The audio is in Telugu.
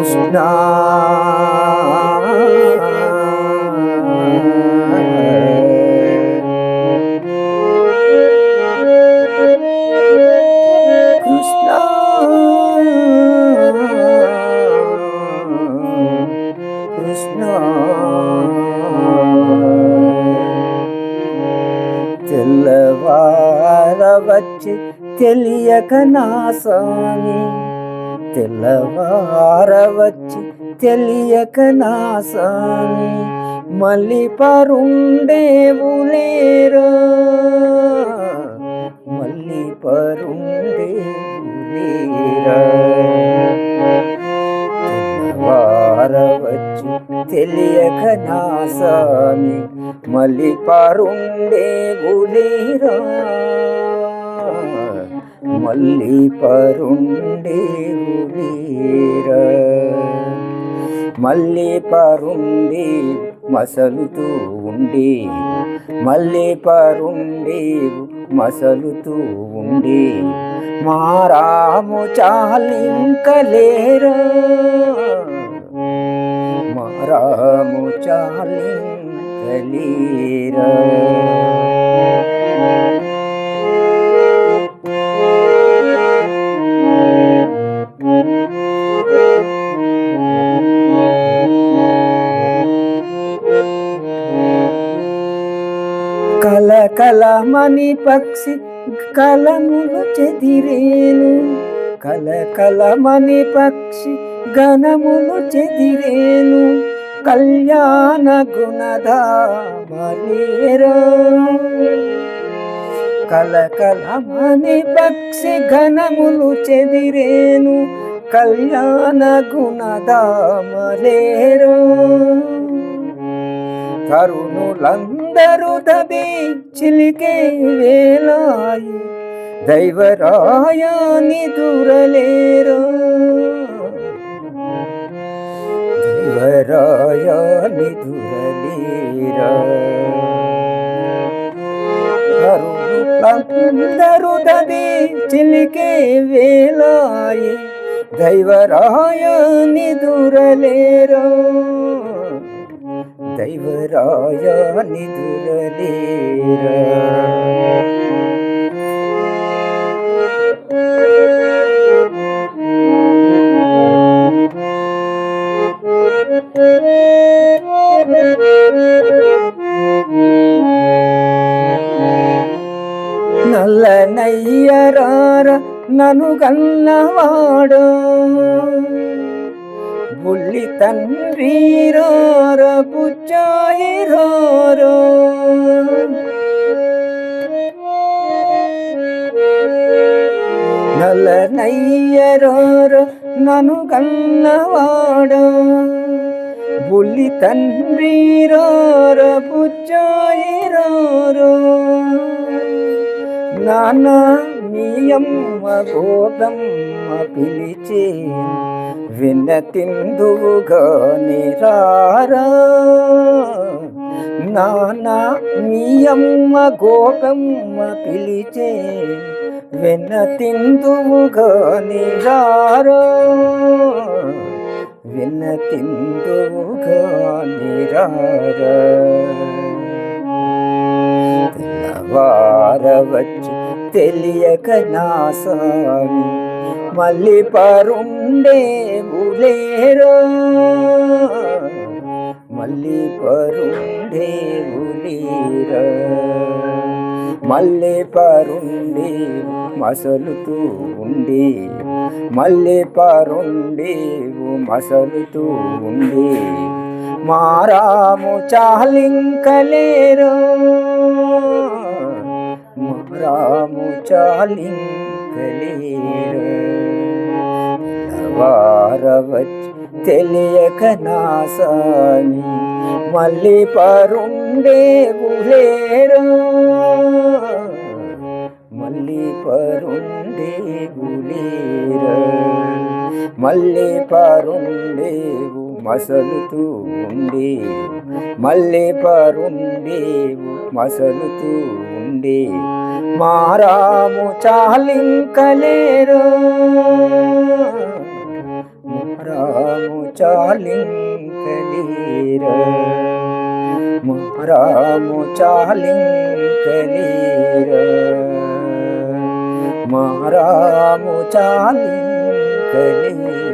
కృష్ణ కృష్ణ కృష్ణ తెల్లవార వచ్చి తెలియక నా స్వామి తెల్లవారవచ్చి తెలియక నాసాని మళ్ళీ పరుండేవులేరా? మళ్ళీ పరుండేవులేరా? లేరా తెలియక నాసాని మళ్ళీ పరుండేవులేరా? మళ్ళీ పరుండేవు మళ్ళీ పరుండి మసలుతూ ఉండి మళ్ళీ పరుండేవు మసలుతూ ఉండే మారాము చాలింకలేరు. మారాము చాలింకలేరా. కలమని పక్షి కలములు చెదిరేను. కల కలమని పక్షి గణములు చెదిరేను. కళ్యాణ గుణధామలేరో కల కలమని పక్షి గణములు చెదిరేను. కళ్యాణ గుణధామలేరో కరుణులం అందరూ దబి చిలికే వేలాయి దైవరాయాని దూరలేరు. దైవరాయాని దూరలేరా. కరుణులందరూ దబి చిలికే వేలాయి దైవరాయాని దూరలేరు. దైవరాయాని దూరలేరా నల్ల నయ్యరార నను గల్లవాడు బుల్లి తండ్రి రార బుచ్చాయి రారో నల్ల నయ్యరార నను గల్లవాడు బుల్లి తండ్రి రార బుచ్చాయి రారో నాన్న మీయమ్మ గోదమ్మ పిలిచే వినతిందువుగా నిరారా నానా మీయమ్మ గోపమ్మ పిలిచే వినతిందువుగా నిరారా వినతిందువుగా నిరారా తెల్లవారవచ్చు తెలియక నా మళ్ళీ పరుండే ఉలేరో. మళ్ళీ పరుండే ఉలేరా. మళ్ళీ పరుండి మసలుతూ ఉండి. మళ్ళీ పరుండేవు మసలుతూ ఉండి. మారాము చాలింకలేరు. రాము చాలింకలేరు వారవచ్చు తెలియక నాసాని మళ్ళీ పరుండే లేరు మళ్ళీ పరుండే లేరు మళ్ళీ పరుండే మసలుతూ ఉండేవు. మళ్ళీ పరుండేవు మసలుతూ ఉండేవు. మారాము చాలింకలేరు. మారాము చాలింకలేరు. మారాము చాలింకలేరు. మారాము చాలింకలేరు.